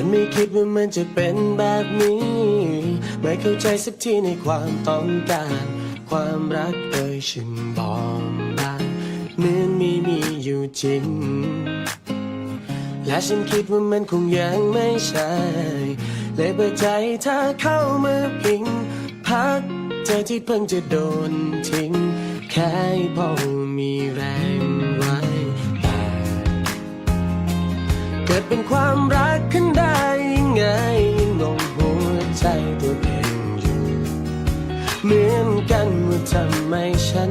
ฉันไม่คิดว่ามันจะเป็นแบบนี้ ไม่เข้าใจสักทีในความต้องการ ความรักเอ่ยฉันบอกบางเหมือนไม่มีอยู่จริง และฉันคิดว่ามันคงยังไม่ใช่ เลยเปิดใจเธอเข้ามาพิง พักเธอที่เพิ่งจะโดนทิ้ง แค่พอมีแรง เกิดเป็นความรักขึ้นได้ยังไงยังงงหัวใจตัวเองอยู่ เหมือนกันว่าทำไมฉัน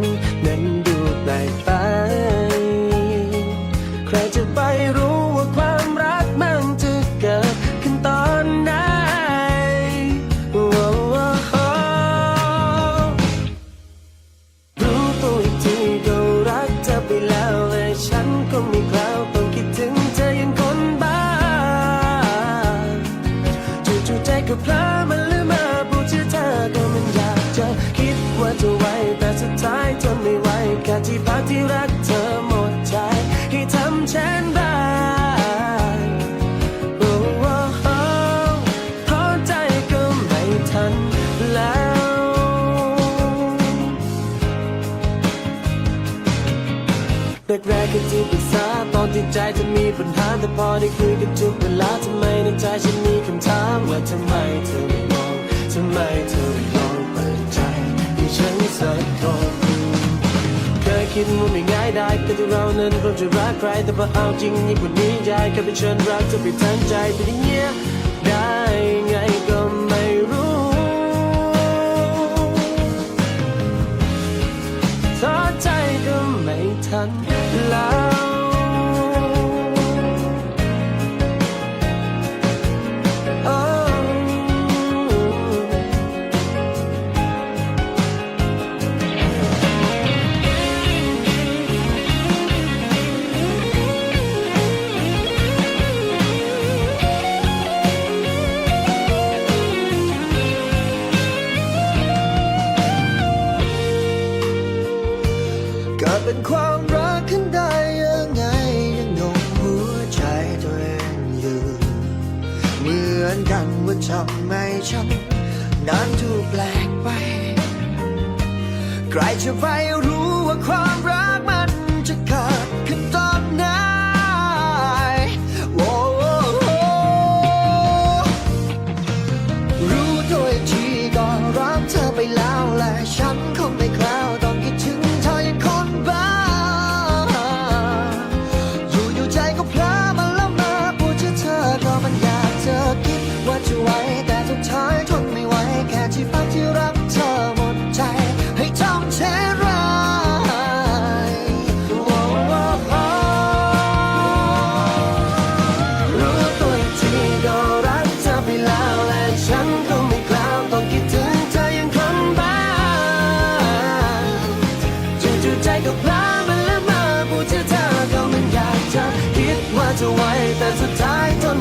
ใจจะมีปัญหาแต่พอได้คุยกันทุกเวลาทำไมในใจฉันมีคำถามว่าทำไมเธอไม่มองทำไมเธอไม่ลองเปิดใจให้ฉันสักคนเคยคิดว่าไม่ง่ายได้ก็ที่เรานั้นคงจะรักใครแต่พอเอาจริงยิ่งกว่านี้ยายแค่เป็นฉันรักเธอไปทั้งใจเป็นอย่างเงี้ย เป็นความรักขึ้นได้ยังไงยังงงหัวใจตัวเองอยู่เหมือนกันว่าทำไมฉันนั้นถูกแปลกไป ใครจะไปรู้ว่าความรัก สุดท้ายจน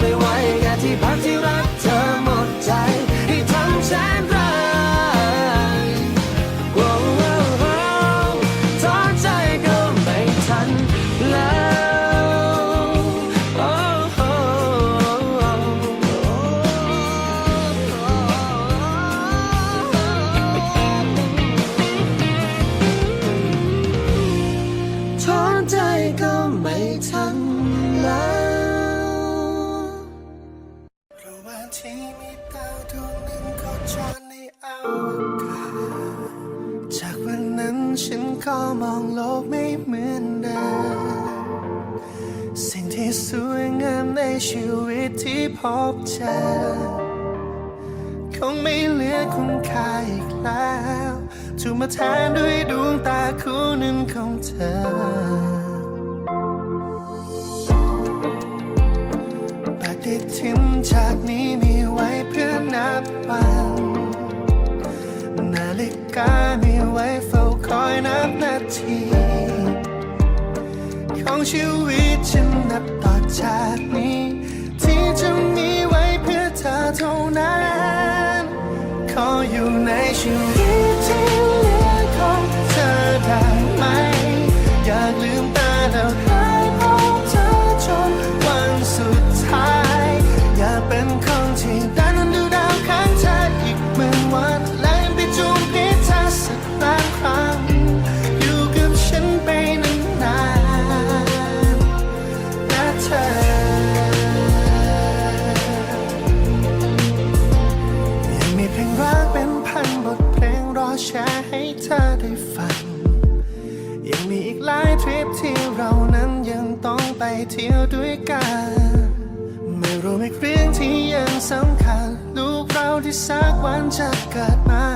ฉันก็มองโลกไม่เหมือนเดิม สิ่งที่สวยงามในชีวิตที่พบเจอ คงไม่เหลือคุณค่าอีกแล้วถูกมาแทนด้วยดวงตาคู่หนึ่งของเธอปฏิทินจากนี้ ทีของชีวิตฉันนับต่อจากนี้ ที่จะมีไว้เพื่อเธอเท่านั้น ขออยู่ในชีวิตที่ หลายทริปที่เรานั้นยังต้องไปเที่ยวด้วยกัน ไม่รู้อีกเรื่องที่ยังสำคัญ ลูกเราที่สักวันจะเกิดมา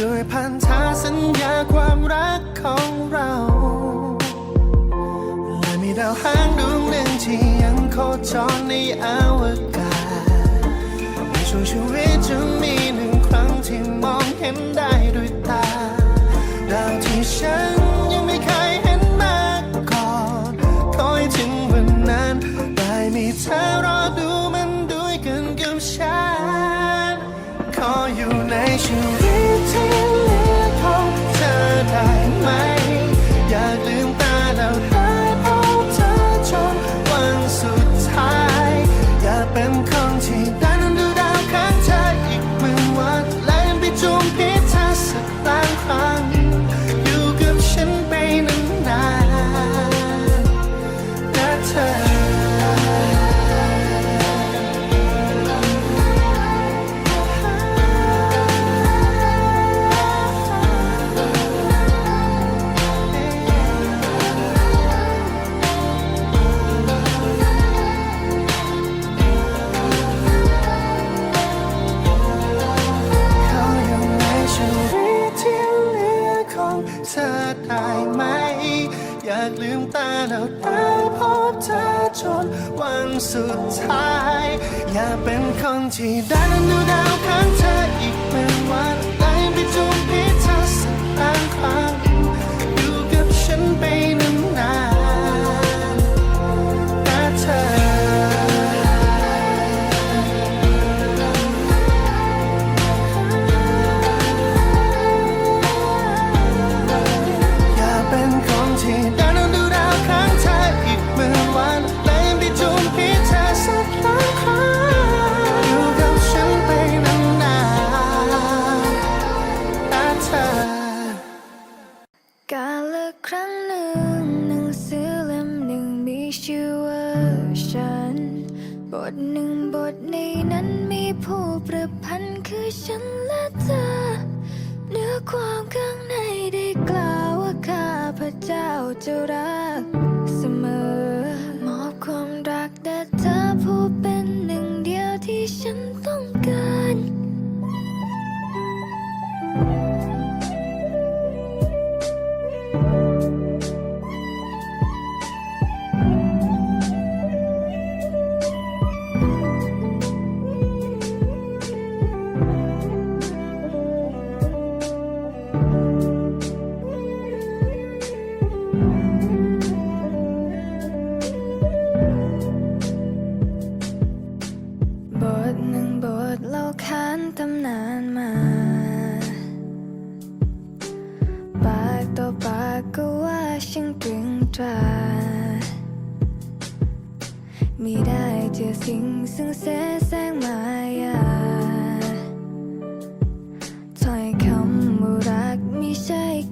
ด้วยพันธะสัญญาความรักของเราและมีดาวหางดวงหนึ่งที่ยังโคจรในอวกาศในช่วงชีวิตจะมีหนึ่งครั้งที่มองเห็นได้ด้วย สุดท้าย อยากเป็นคนที่ได้นั่งดูดาวข้างเธอ จ้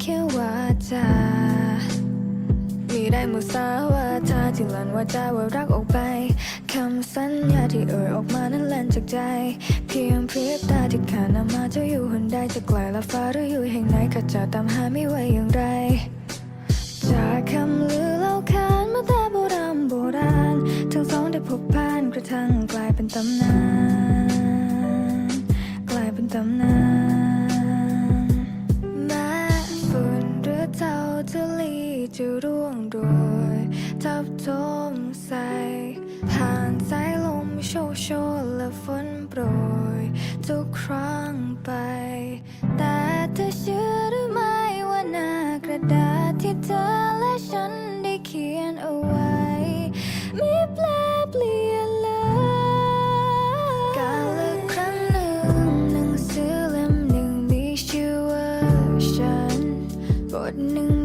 แค่วาจามีได้มุสาวาทาที่หลันว่าจาว่ารักออกไป คำสัญญาที่เอ่ยออกมานั้นแล่นจากใจ เพียงพริบตาที่ขาดนำมาจ้าอยู่หนใดจะไกลละฟ้าหรืออยู่แห่งไหนข้าจะตามหาไม่ไหวอย่างไร จากคำลือเล่าขานมาแต่โบราณโบราณ ทั้งสองได้พบผ่านกระทั่งกลายเป็นตำนาน กลายเป็นตำนาน จะร่วงโรยทับทมใส่ผ่านสายลมโชกโชนและฝนโปรย ทุกครั้งไป แต่เธอเชื่อหรือไม่ว่าหน้ากระดาษที่เธอและฉันได้เขียนเอาไว้มีแปลเปลี่ยนเลยกาลครั้งหนึ่งหนังสือเล่มหนึ่งมีชื่อว่าฉันบทหนึ่ง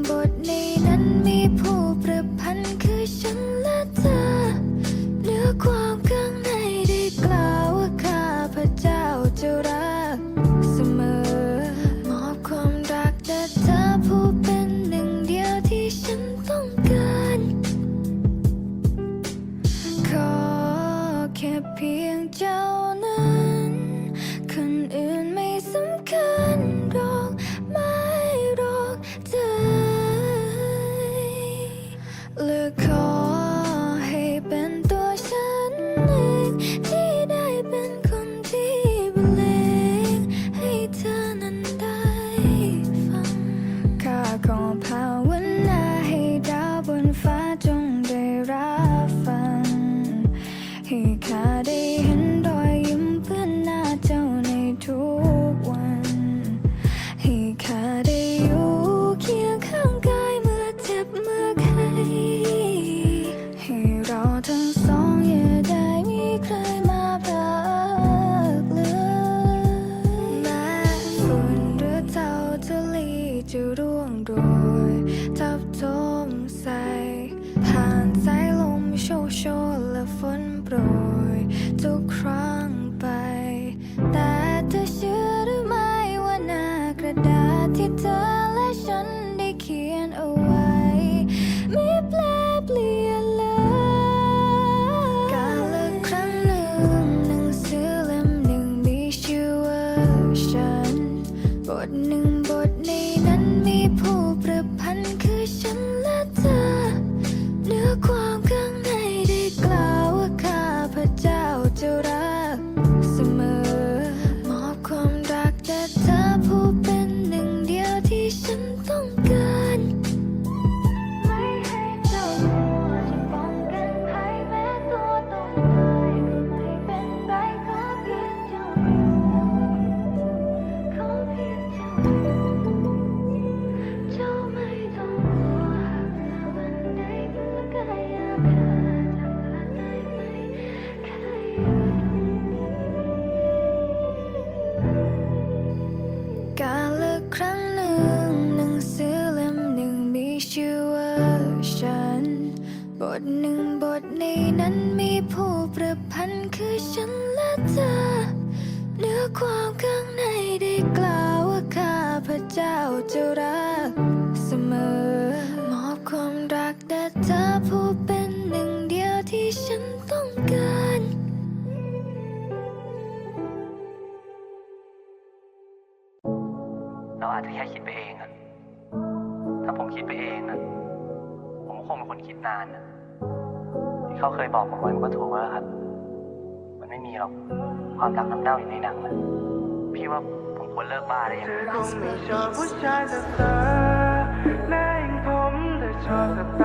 าลครั้งหนึ่งหนังสือเล่มหนึ่งมีชื่อว่าฉัน บทหนึ่งบทในนั้นมีผู้ประพันธ์คือฉันและเธอ เนื้อความข้างในได้กล่าวว่าข้าพระเจ้าจะรัก เราอาจจะแค่คิดไปเองอะถ้าผมคิดไปเองอะผมก็คงเป็นคนคิดนานอะที่เขาเคยบอกผมไว้มันก็ถูกแล้วครับ มันไม่มีหรอกความรักน้ำเน่าอยู่ในหนังอะพี่ว่าผมควรเลิกบ้าได้ยังคงไม่ชอบผู้ชายแบบเธอและยิ่งผมเธอชอบสไต